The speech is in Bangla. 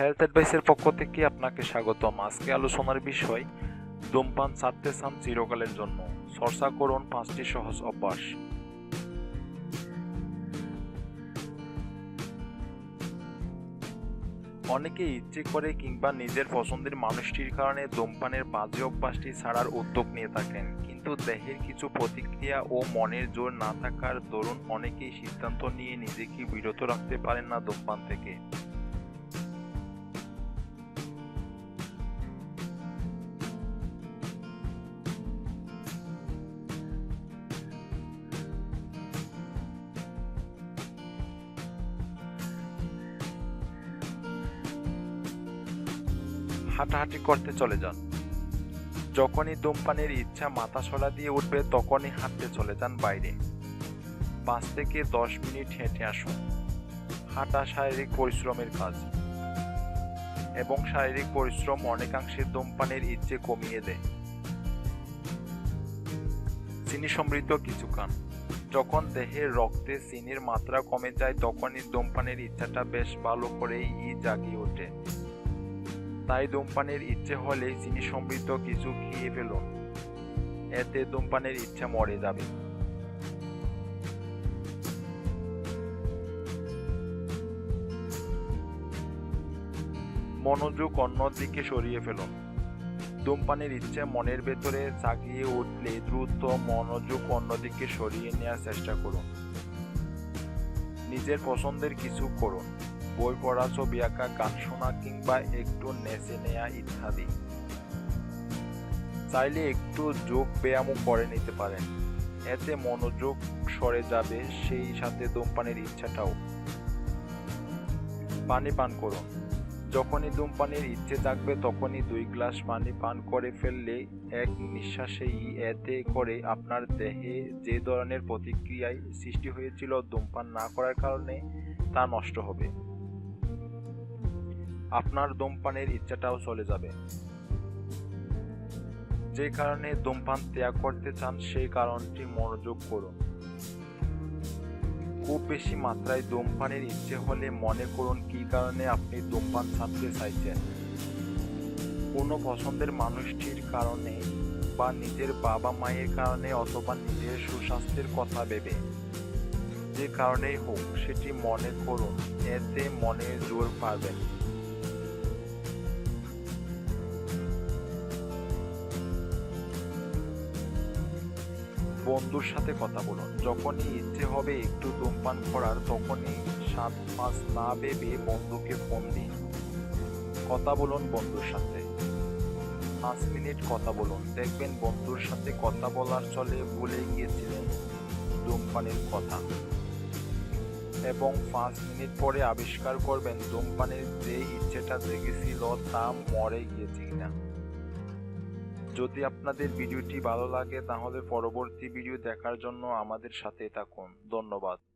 হেলথ অ্যাডভাইসের পক্ষ থেকে আপনাকে স্বাগতম। আজকে আলোচনার বিষয়, ধূমপান ছাড়তে চান চিরকালের জন্য। চর্চা করুন পাঁচটি সহজ অভ্যাস। অনেকে ইচ্ছে করে কিংবা নিজের পছন্দের মানুষটির কারণে ধূমপানের বাজে অভ্যাসটি ছাড়ার উদ্যোগ নিয়ে থাকেন। কিন্তু দেহের কিছু প্রতিক্রিয়া ও মনের জোর না থাকার দরুন অনেকেই সিদ্ধান্ত নিয়ে নিজেকে বিরত রাখতে পারেন না ধূমপান থেকে। হাঁটাহাঁটি করতে চলে যান। যখনই ধূমপানের ইচ্ছা মাথা ছড়া দিয়ে উঠবে, তখনই হাঁটতে চলে যান বাইরে। পাঁচ থেকে দশ মিনিট হেঁটে আসুন। হাঁটা শারীরিক পরিশ্রমের কাজ। এবং শারীরিক পরিশ্রম অনেকাংশে ধূমপানের ইচ্ছে কমিয়ে দেয়। চিনি সমৃদ্ধ কিছু খান। যখন দেহের রক্তে চিনির মাত্রা কমে যায়, তখনই ধূমপানের ইচ্ছাটা বেশ ভালো করেই জাগিয়ে ওঠে। তাই ধূমপানের ইচ্ছে হলে চিনি সমৃদ্ধ কিছু খেয়ে ফেলুন এতে ধূমপানের ইচ্ছা মরে যাবে। মনোযোগ অন্যদিকে সরিয়ে ফেলুন ধূমপানের ইচ্ছে মনের ভেতরে জাগিয়ে উঠলে দ্রুত মনোযোগ অন্যদিকে সরিয়ে নেওয়ার চেষ্টা করুন নিজের পছন্দের কিছু করুন বই পড়া, ছবি আঁকা, গান শোনা কিংবা একটু নেচে নেয়া ইত্যাদি। চাইলে একটু যোগ ব্যায়ামও করে নিতে পারেন। এতে মনোযোগ সরে যাবে সেই সাথে ধূমপানের ইচ্ছাটাও। পানি পান করুন। যখনই ধূমপানের ইচ্ছে থাকবে তখনই দুই গ্লাস পানি পান করে ফেললে এক নিঃশ্বাসেই এতে করে আপনার দেহে যে ধরনের প্রতিক্রিয়ায় সৃষ্টি হয়েছিল ধূমপান না করার কারণে তা নষ্ট হবে। আপনার দমপানের ইচ্ছাটাও চলে যাবে। যে কারণে দমপান ত্যাগ করতে চান, সেই কারণটি মনোযোগ করুন। খুব বেশি মাত্রায় দমপানের ইচ্ছে হলে মনে করুন কী কারণে আপনি ধূমপান ছাড়তে চাইছেন। কোনো পছন্দের মানুষটির কারণে বা নিজের বাবা মায়ের কারণে অথবা নিজের সুস্বাস্থ্যের কথা ভেবে যে কারণেই হোক, সেটি মনে করুন। এতে মনে জোর পাবেন বন্ধুর সাথে কথা বলুন। যখনই ইচ্ছে হবে একটু ধূমপান করার, তখনই সাত পাঁচ না ভেবে বন্ধুকে ফোন দিন। কথা বলুন বন্ধুর সাথে। পাঁচ মিনিট কথা বলুন। দেখবেন বন্ধুর সাথে কথা বলার চলে ভুলে গিয়েছিলেন ধূমপানের কথা। এবং পাঁচ মিনিট পরে আবিষ্কার করবেন ধূমপানের যে ইচ্ছেটা জেগেছিল তা মরে গিয়েছে কিনা। যদি আপনাদের ভিডিওটি ভালো লাগে তাহলে পরবর্তী ভিডিও দেখার জন্য আমাদের সাথে থাকুন। ধন্যবাদ।